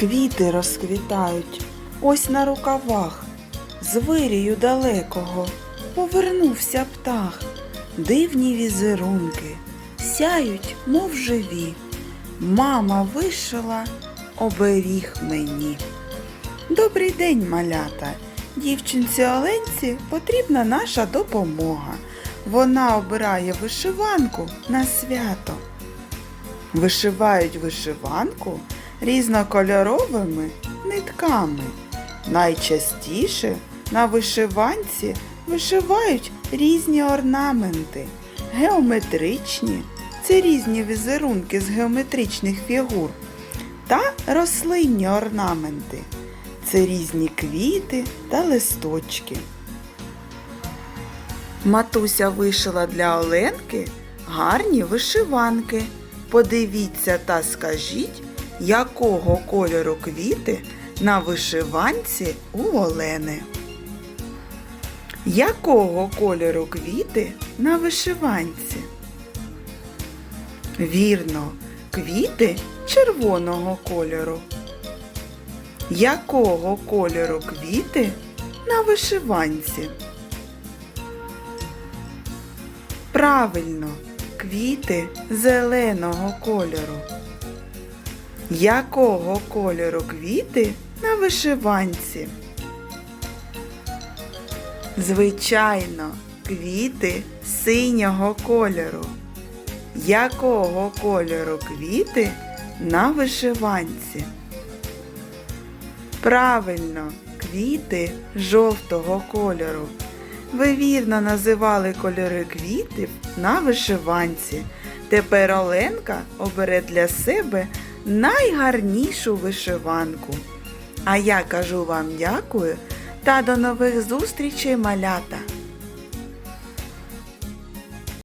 Квіти розквітають ось на рукавах, з вирію далекого повернувся птах. Дивні візерунки сяють, мов живі. Мама вишила оберіг мені. Добрий день, малята! Дівчинці Оленці потрібна наша допомога. Вона обирає вишиванку на свято. Вишивають вишиванку різнокольоровими нитками. Найчастіше на вишиванці вишивають різні орнаменти, геометричні це різні візерунки з геометричних фігур, та рослинні орнаменти це різні квіти та листочки. Матуся вишила для Оленки гарні вишиванки. Подивіться та скажіть, якого кольору квіти на вишиванці у Олени. Якого кольору квіти на вишиванці? Вірно, квіти червоного кольору. Якого кольору квіти на вишиванці? Правильно, квіти зеленого кольору. Якого кольору квіти на вишиванці? Звичайно, квіти синього кольору. Якого кольору квіти на вишиванці? Правильно, квіти жовтого кольору. Ви вірно називали кольори квітів на вишиванці. Тепер Оленка обере для себе найгарнішу вишиванку. А я кажу вам дякую та до нових зустрічей, малята!